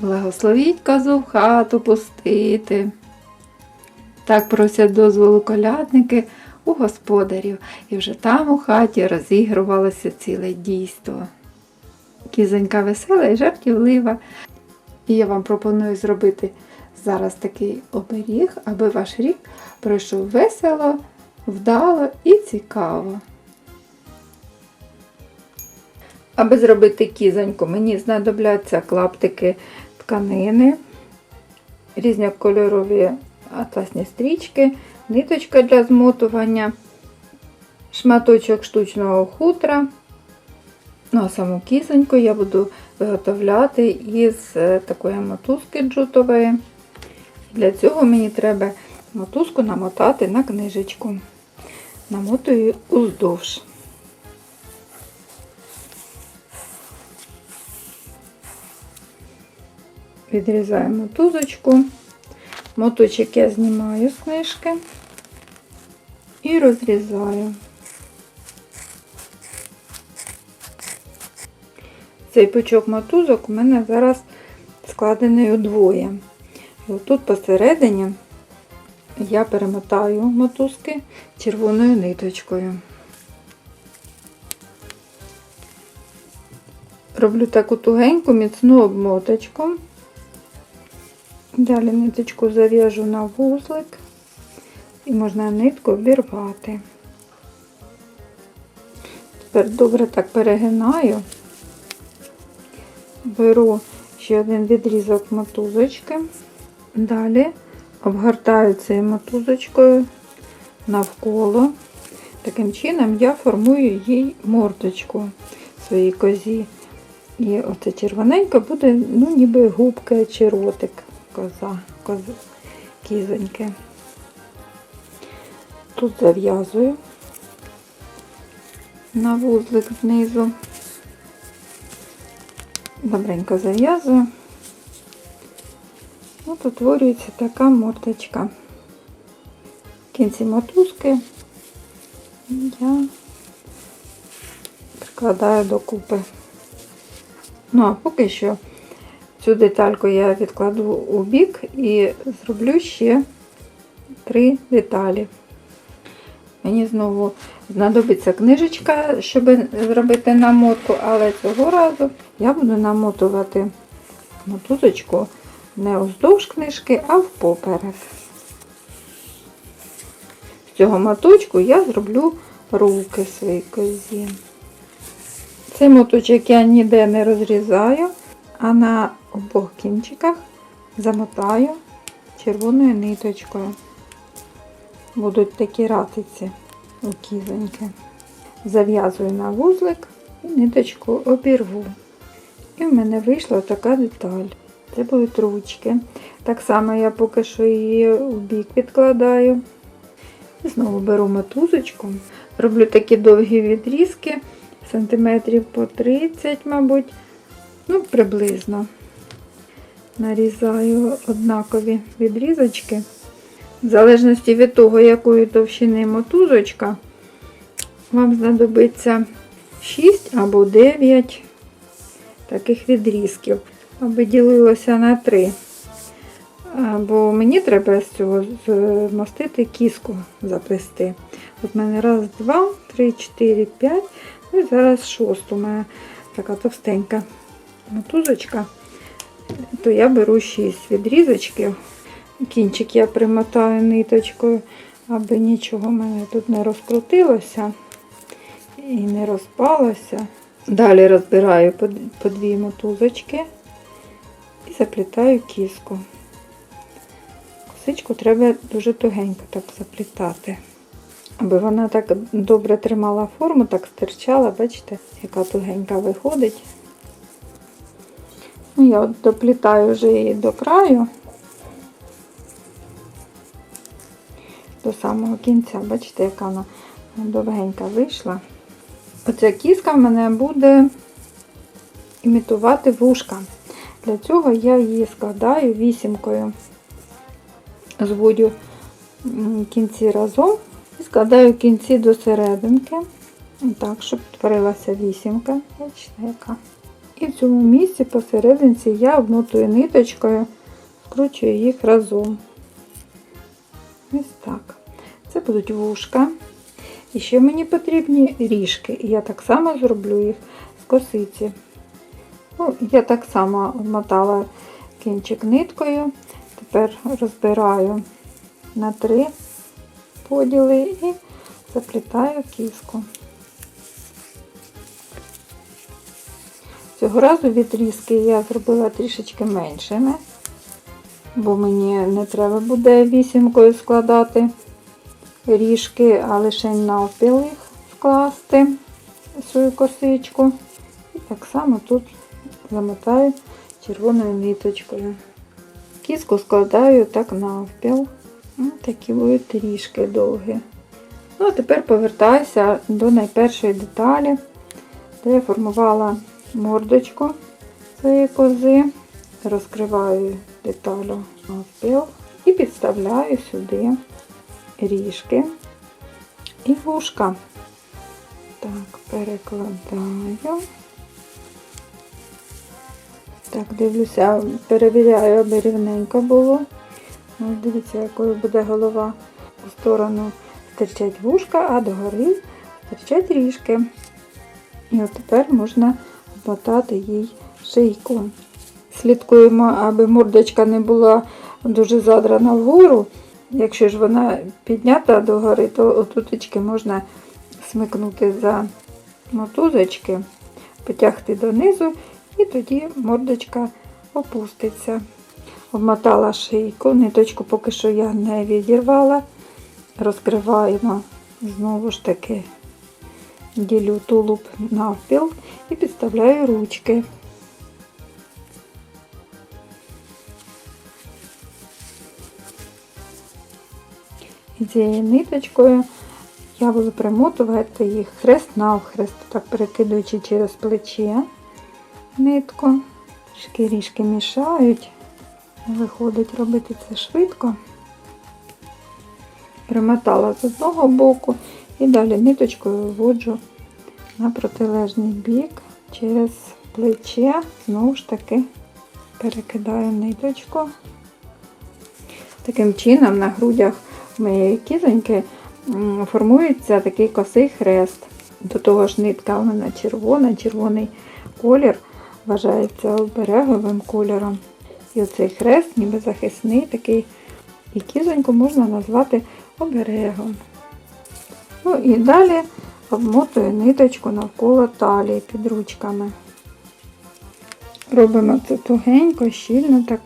Благословіть козу в хату пустити. Так просять дозволу колядники у господарів, і вже там у хаті розігрувалося ціле дійство. Кізонька весела і жартівлива. І я вам пропоную зробити зараз такий оберіг, аби ваш рік пройшов весело, вдало і цікаво. Аби зробити кізоньку, мені знадобляться клаптики тканини, різнокольорові атласні стрічки, ниточка для змотування, шматочок штучного хутра. Ну, а саму кізоньку я буду виготовляти із е, такої мотузки джутової. Для цього мені треба мотузку намотати на книжечку. Намотую уздовж. Відрізаю мотузочку. Моточок я знімаю з книжки і розрізаю. Цей пучок мотузок у мене зараз складений удвоє. І отут посередині я перемотаю мотузки червоною ниточкою. Роблю таку тугеньку міцну обмоточку. Далі ниточку зав'яжу на вузлик і можна нитку обірвати. Тепер добре так перегинаю, беру ще один відрізок мотузочки, далі обгортаю цією мотузочкою навколо. Таким чином я формую їй мордочку своїй козі. І оце червоненька буде, ну, ніби губка чи ротик коза, коз, кізоньки. Тут зав'язую на вузлик знизу. Добренько зав'язую. От утворюється така мордочка. В кінці мотузки я прикладаю докупи. Ну, а поки що цю детальку я відкладу у бік і зроблю ще три деталі. Мені знову знадобиться книжечка, щоб зробити намотку, але цього разу я буду намотувати мотузочку не уздовж книжки, а впоперек. З цього моточку я зроблю руки своїй козі. Цей моточок я ніде не розрізаю, а на обох кінчиках замотаю червоною ниточкою. Будуть такі ратиці у кізоньки. Зав'язую на вузлик і ниточку обірву. І в мене вийшла така деталь. Це будуть ручки. Так само я поки що її в бік відкладаю. І знову беру мотузочку, роблю такі довгі відрізки, сантиметрів по 30, мабуть, ну, приблизно. Нарізаю однакові відрізочки. В залежності від того, якої товщини мотузочка, вам знадобиться 6 або 9 таких відрізків, аби ділилося на 3. Бо мені треба з цього змастити кіску заплести. От в мене раз, два, три, чотири, п'ять. Ну і зараз шосту. У мене така товстенька мотузочка. То я беру 6 відрізочків. Кінчик я примотаю ниточкою, аби нічого в мене тут не розкрутилося і не розпалося. Далі розбираю по дві мотузочки і заплітаю кіску. Косичку треба дуже тугенько так заплітати. Аби вона так добре тримала форму, так стирчала, бачите, яка тугенька виходить. Ну, я от доплітаю вже її до краю, до самого кінця. Бачите, яка вона довгенька вийшла. Оця кіска в мене буде імітувати вушка. Для цього я її складаю вісімкою. Зводю кінці разом і складаю кінці до серединки. Так, щоб творилася вісімка. Бачите, яка. І в цьому місці посерединці я обмотую ниточкою, вкручую їх разом. Ось так. Це будуть вушка. І ще мені потрібні ріжки. І я так само зроблю їх з косиці. Ну, я так само обмотала кінчик ниткою. Тепер розбираю на три поділи і заплітаю кіску. Цього разу відрізки я зробила трішечки меншими, бо мені не треба буде вісімкою складати ріжки, а лише навпіл їх скласти свою косичку. І так само тут замотаю червоною ниточкою. Кіску складаю так навпіл. Ось такі будуть ріжки довгі. Ну, а тепер повертаюся до найпершої деталі, де я формувала мордочку цієї кози, розкриваю деталю навпіл і підставляю сюди ріжки і вушка. Так, перекладаю. Так, дивлюся, перевіряю, аби рівненько було. Ось дивіться, якою буде голова. У сторону стирчать вушка, а догори стирчать ріжки. І от тепер можна обмотати їй шийку. Слідкуємо, аби мордочка не була дуже задрана вгору. Якщо ж вона піднята догори, то отутечки можна смикнути за мотузочки, потягти донизу, і тоді мордочка опуститься. Обмотала шийку, ниточку поки що я не відірвала. Розкриваємо знову ж таки ділю тулуб навпіл і підставляю ручки. І цією ниточкою я буду примотувати їх хрест навхрест, так перекидуючи через плече нитку. Трішки ріжки мішають. Виходить робити це швидко. Примотала з одного боку і далі ниточкою виводжу на протилежний бік через плече, знову ж таки перекидаю ниточку. Таким чином на грудях моєї кізоньки формується такий косий хрест. До того ж нитка мене червона, червоний колір вважається обереговим кольором. І оцей хрест, ніби захисний, такий, і кізоньку можна назвати оберегом. Ну і далі обмотую ниточку навколо талії під ручками. Робимо це тугенько, щільно так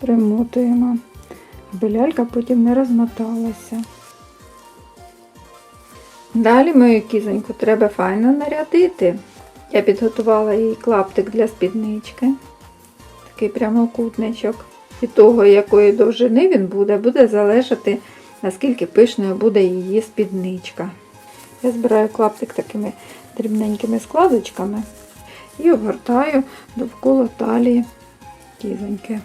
примотуємо, аби лялька потім не розмоталася. Далі мою кізоньку треба файно нарядити. Я підготувала їй клаптик для спіднички. Такий прямокутничок. Від того, якої довжини він буде, буде залежати, наскільки пишною буде її спідничка. Я збираю клаптик такими дрібненькими складочками і обгортаю довкола талії кізоньки.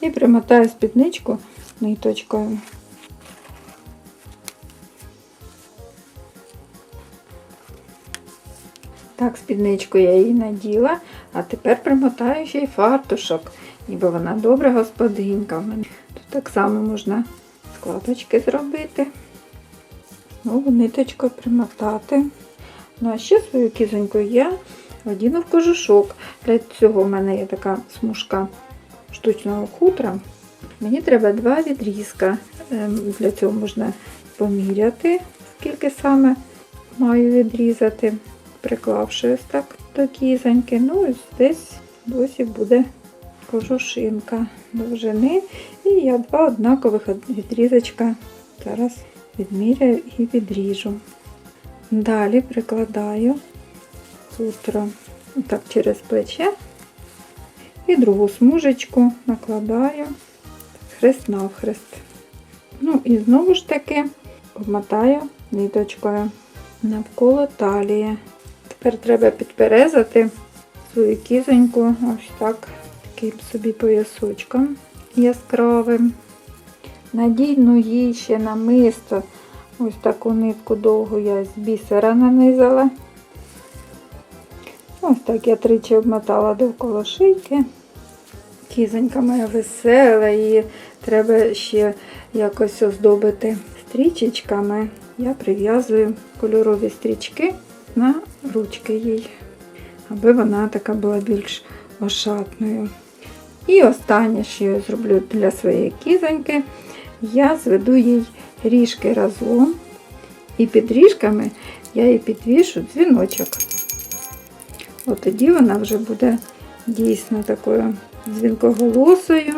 І примотаю спідничку ниточкою. Так, спідничку я її наділа, а тепер примотаю ще й фартушок, ніби вона добра господинка. Тут так само можна складочки зробити. Знову ниточкою примотати. Ну, а ще свою кізоньку я одіну в кожушок. Для цього в мене є така смужка штучного хутра. Мені треба два відрізка. Ем, Для цього можна поміряти, скільки саме маю відрізати, приклавши ось так до кізоньки. Ну, ось десь досі буде кожушинка довжини. І я два однакових відрізочка зараз відміряю і відріжу. Далі прикладаю хутро так через плече і другу смужечку накладаю хрест навхрест. Ну і знову ж таки обмотаю ниточкою навколо талії. Тепер треба підперезати свою кізоньку ось так, таким собі поясочком яскравим. Надійну їй ще намисто. Ось таку нитку довгу я з бісера нанизала. Ось так я тричі обмотала довкола шийки. Кізонька моя весела, її треба ще якось оздобити стрічечками. Я прив'язую кольорові стрічки на ручки їй, аби вона така була більш ошатною. І останнє, що я зроблю для своєї кізоньки, я зведу їй ріжки разом. І під ріжками я їй підвішу дзвіночок. От тоді вона вже буде дійсно такою дзвінкоголосою